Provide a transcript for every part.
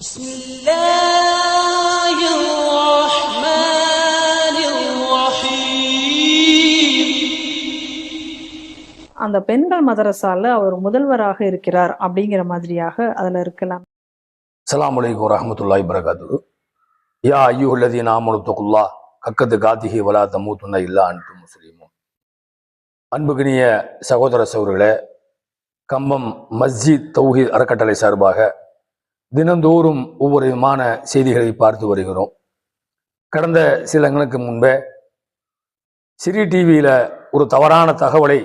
بسم الله الرحمن الرحيم அந்த பெண்கள் மதரசால அவர் முதல்வராக இருக்கிறார் அப்படிங்கிற மாதிரியாக அதுல இருக்கலாம் அஸ்ஸலாமு அலைக்கும் வரஹ்மத்துல்லாஹி வரகாத்து யா ஐயுல்லதீன ஆமனு தகுல்லா கக்கத்து காத்திஹி வலா தமூத்துன்ன இல்லா அன்ட்டு முஸ்லீமும் அன்புகினிய சகோதர சகோதரர்களே கம்பம் மஸ்ஜித் தௌஹீத் அறக்கட்டளை சார்பாக தினந்தோறும் ஒவ்வொரு விதமான செய்திகளை பார்த்து வருகிறோம். கடந்த சில தினங்களுக்கு முன்பே சிறி டிவியில் ஒரு தவறான தகவலை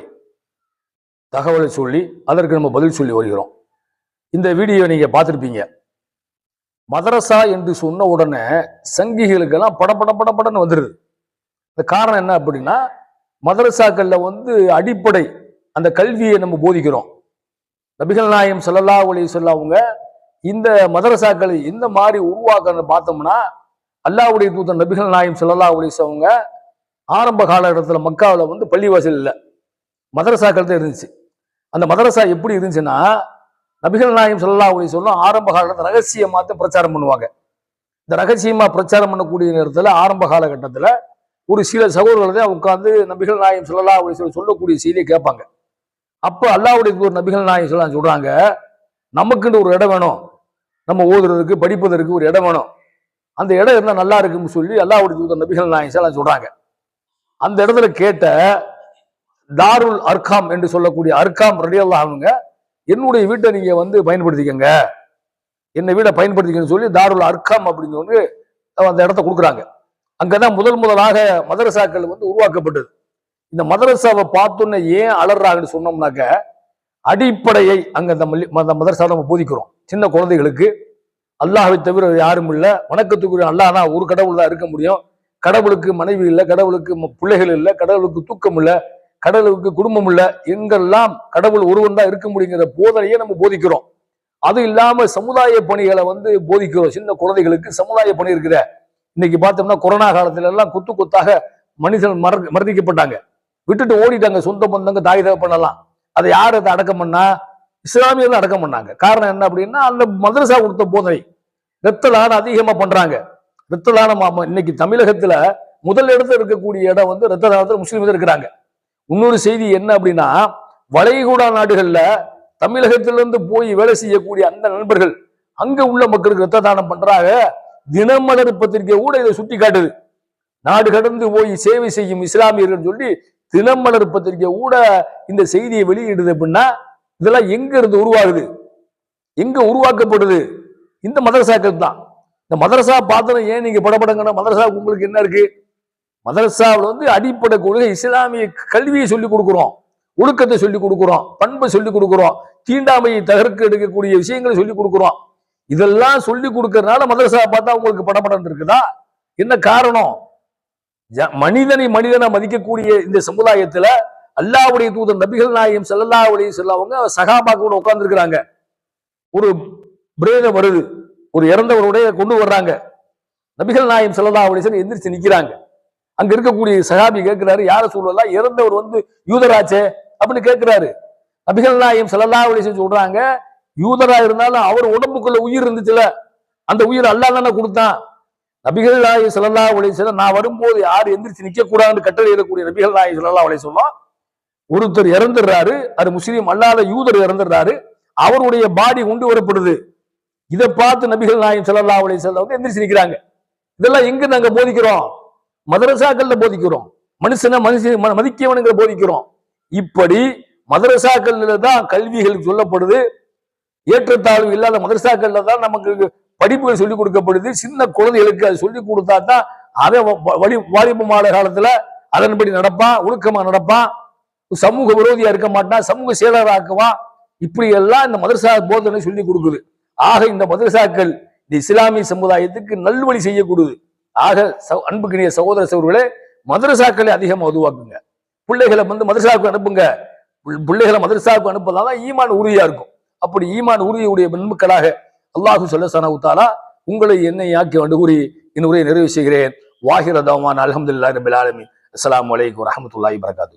தகவலை சொல்லி அதற்கு நம்ம பதில் சொல்லி வருகிறோம். இந்த வீடியோ நீங்கள் பார்த்துருப்பீங்க. மதரசா என்று சொன்ன உடனே சங்கிகளுக்கெல்லாம் பட பட பட படன்னு வந்துடுது இந்த காரணம் என்ன அப்படின்னா மதரசாக்களில் வந்து அடிப்படை அந்த கல்வியை நம்ம போதிக்கிறோம். நபிகள் நாயம் செல்லல்லா அலைஹி சொல்ல அவங்க இந்த மதரசாக்களை இந்த மாதிரி உருவாக்கன்னு பார்த்தோம்னா அல்லாவுடைய தூதர் நபிகள் நாயம் ஸல்லல்லாஹு அலைஹி அவங்க ஆரம்ப காலகட்டத்தில் மக்காவில் வந்து பள்ளிவாசல் இல்லை. மதரசாக்கள் தான் இருந்துச்சு. அந்த மதரசா எப்படி இருந்துச்சுன்னா நபிகள் நாயம் ஸல்லல்லாஹு அலைஹி சொல்லும் ஆரம்ப காலத்தில் ரகசியமாக தான் பிரச்சாரம் பண்ணுவாங்க. இந்த ரகசியமாக பிரச்சாரம் பண்ணக்கூடிய நேரத்தில் ஆரம்ப காலகட்டத்தில் ஒரு சில சகோதரர்கள் தான் உட்காந்து நபிகள் நாயம் ஸல்லல்லாஹு அலைஹி சொல்லி சொல்லக்கூடிய செய்தியை கேட்பாங்க. அப்போ அல்லாவுடைய நபிகள் நாயம் சொல்லலாம் சொல்கிறாங்க நமக்குன்னு ஒரு இடம் வேணும். நம்ம ஓதுறதுக்கு படிப்பதற்கு ஒரு இடம் வேணும். அந்த இடம் இருந்தால் நல்லா இருக்குன்னு சொல்லி அல்லாஹ்வுடைய தூதர் நபிகள் நாயம் சொல்கிறாங்க சொல்றாங்க. அந்த இடத்துல கேட்ட தாருல் அர்காம் என்று சொல்லக்கூடிய அர்காம் ரலியல்லாஹு அவங்க என்னுடைய வீட்டை நீங்க வந்து பயன்படுத்திக்கங்க. என்னை வீடை பயன்படுத்திக்கன்னு சொல்லி தாருல் அர்காம் அப்படிங்கிறவங்க அந்த இடத்த கொடுக்குறாங்க. அங்கதான் முதல் முதலாக மதரசாக்கள் வந்து உருவாக்கப்பட்டது. இந்த மதரசாவை பார்த்தோன்னே ஏன் அலறாங்கன்னு சொன்னோம்னாக்க அடிப்படையை அங்கே அந்த மல்லி- மத மதரசாவை நம்ம போதிக்கிறோம். சின்ன குழந்தைகளுக்கு அல்லாஹை தவிர யாரும் இல்லை. வணக்கத்துக்குரிய அல்லாஹ் தான் ஒரு கடவுள் தான் இருக்க முடியும். கடவுளுக்கு மனைவி இல்லை கடவுளுக்கு ம- பிள்ளைகள் இல்லை கடவுளுக்கு தூக்கம் இல்லை கடவுளுக்கு குடும்பம் இல்லை. எங்கெல்லாம் கடவுள் ஒருவன் தான் இருக்க முடியுங்கிற போதனையை நம்ம போதிக்கிறோம். அது இல்லாம சமுதாய பணிகளை வந்து போதிக்கிறோம். சின்ன குழந்தைகளுக்கு சமுதாய பணி இருக்கிற இன்னைக்கு பார்த்தோம்னா கொரோனா காலத்துல எல்லாம் குத்து குத்தாக மனுஷன் மற மரதிக்கப்பட்டாங்க விட்டுட்டு ஓடிட்டாங்க. சொந்த பந்தங்க தாய் தகப்பனெல்லாம். அதை யார் அதை அடக்கம் பண்ணா இஸ்லாமியர்கள் அடக்கம் பண்ணாங்க. காரணம் என்ன அப்படின்னா அந்த மதரசா கொடுத்த போதனை. ரத்த அதிகமாக அதிகமா பண்றாங்க. ரத்த இன்னைக்கு தமிழகத்துல முதல் இடத்துல இருக்கக்கூடிய இடம் வந்து ரத்த தானத்துல முஸ்லீம்கள் இருக்கிறாங்க. இன்னொரு செய்தி என்ன அப்படின்னா வளைகுடா நாடுகள்ல தமிழகத்திலிருந்து போய் வேலை செய்யக்கூடிய அந்த நண்பர்கள் அங்க உள்ள மக்களுக்கு ரத்த தானம் பண்றாங்க. தினமலர் பத்திரிகை கூட இதை சுட்டி காட்டுது நாடு கடந்து போய் சேவை செய்யும் இஸ்லாமியர்கள் சொல்லி தினமலர் பத்திரிகை கூட இந்த செய்தியை வெளியிடுது அப்படின்னா இதெல்லாம் எங்க இருந்து உருவாகுது? எங்க உருவாக்கப்படுது? இந்த மதரசாக்கள் தான். இந்த மதரசா பார்த்தோம் ஏன் நீங்க படப்படங்கன்னா மதரசா உங்களுக்கு என்ன இருக்கு? மதரசாவில் வந்து அடிப்படை கொள்கை இஸ்லாமிய கல்வியை சொல்லி கொடுக்குறோம். ஒழுக்கத்தை சொல்லி கொடுக்குறோம். பண்பை சொல்லி கொடுக்குறோம். தீண்டாமையை தகர்க்க எடுக்கக்கூடிய விஷயங்களை சொல்லி கொடுக்குறோம். இதெல்லாம் சொல்லி கொடுக்கறதுனால மதரசா பார்த்தா உங்களுக்கு படப்படம் இருக்குதா என்ன காரணம்? மனிதனை மனிதனை மதிக்கக்கூடிய இந்த சமுதாயத்துல அல்லாஹ்வுடைய தூதர் நபிகள் நாயகம் செல்லல்லாவுடைய செல்லவங்க வஸல்லம் சகாபா கூட உட்கார்ந்துருக்கிறாங்க. ஒரு பிரேதம் வருது ஒரு இறந்தவருடைய கொண்டு வர்றாங்க. நபிகள் நாயம் செல்லல்லா அலைஹி வஸல்லம் எந்திரிச்சு நிக்கிறாங்க. அங்க இருக்கக்கூடிய சகாபி கேட்கிறாரு யார சொல்லலாம் இறந்தவர் வந்து யூதராச்சே? அப்படின்னு கேட்கிறாரு. நபிகள் நாயம் செல்லல்லா அலைஹி சொல்றாங்க யூதரா இருந்தாலும் அவர் உடம்புக்குள்ள உயிர் இருந்துச்சுல? அந்த உயிர் அல்லாஹ் தானே கொடுத்தான். நபிகள் நாயகம் ஸல்லல்லாஹு உலக வஸல்லம் நான் வரும்போது யார் எந்திரிச்சு நிற்க கூடாதுன்னு கட்டளை இடக்கூடிய நபிகள் நாயகம் ஸல்லல்லாஹு உலக வஸல்லம் ஒருத்தர் இறந்துடுறாரு. அது முஸ்லீம் அல்லாத யூதர் இறந்துடுறாரு. அவருடைய பாடி கொண்டு வரப்படுது. இதை பார்த்து நபிகள் நாயகம் ஸல்லல்லாஹு உலக செல்ல வந்து எந்திரிச்சு நிற்கிறாங்க இதெல்லாம் எங்க நாங்க போதிக்கிறோம்? மதரசாக்கள்ல போதிக்கிறோம். மனுஷனை மனுஷன் ம- மதிக்கவனுங்கிற போதிக்கிறோம். இப்படி மதரசாக்கள்ல தான் கல்விகள் சொல்லப்படுது. ஏற்றத்தாழ்வு இல்லாத மதரசாக்கள்ல தான் நமக்கு படிப்புகள் சொல்லிக் கொடுக்கப்படுது சின்ன குழந்தைகளுக்கு அது சொல்லிக் கொடுத்தா தான் அவன் வ- வ- வழி வாலிபமான காலத்துல அதன்படி நடப்பான் ஒழுக்கமா நடப்பான் சமூக விரோதியா இருக்க மாட்டான் சமூக செயலராக்குவான் இப்படி எல்லாம் இந்த மதரசா போதனை சொல்லி கொடுக்குது. ஆக இந்த மதரசாக்கள் இந்த இஸ்லாமிய சமுதாயத்துக்கு நல்வழி செய்யக்கூடுது. ஆக ச- அன்புக்கினிய சகோதர சகோதரர்களே மதரசாக்களை அதிகமாக உருவாக்குங்க. பிள்ளைகளை வந்து மதரசாவுக்கு அனுப்புங்க. பிள்ளைகளை மதரசாவுக்கு அனுப்பதான் ஈமான் உறுதியா இருக்கும். அப்படி ஈமான் உறுதியுடைய பெண்மக்களாக அல்லாஹு சொல்ல சனவுத்தாலா உங்களை என்னை ஆக்கி வந்து கூறி இன்னும் நிறைவு செய்கிறேன். வாஹிர தவான் அலமதுல்லா ரபில் ஆலமி அஸ்லாம் வலைக்கம் வரமத்துல்லாஹி வரகாத்து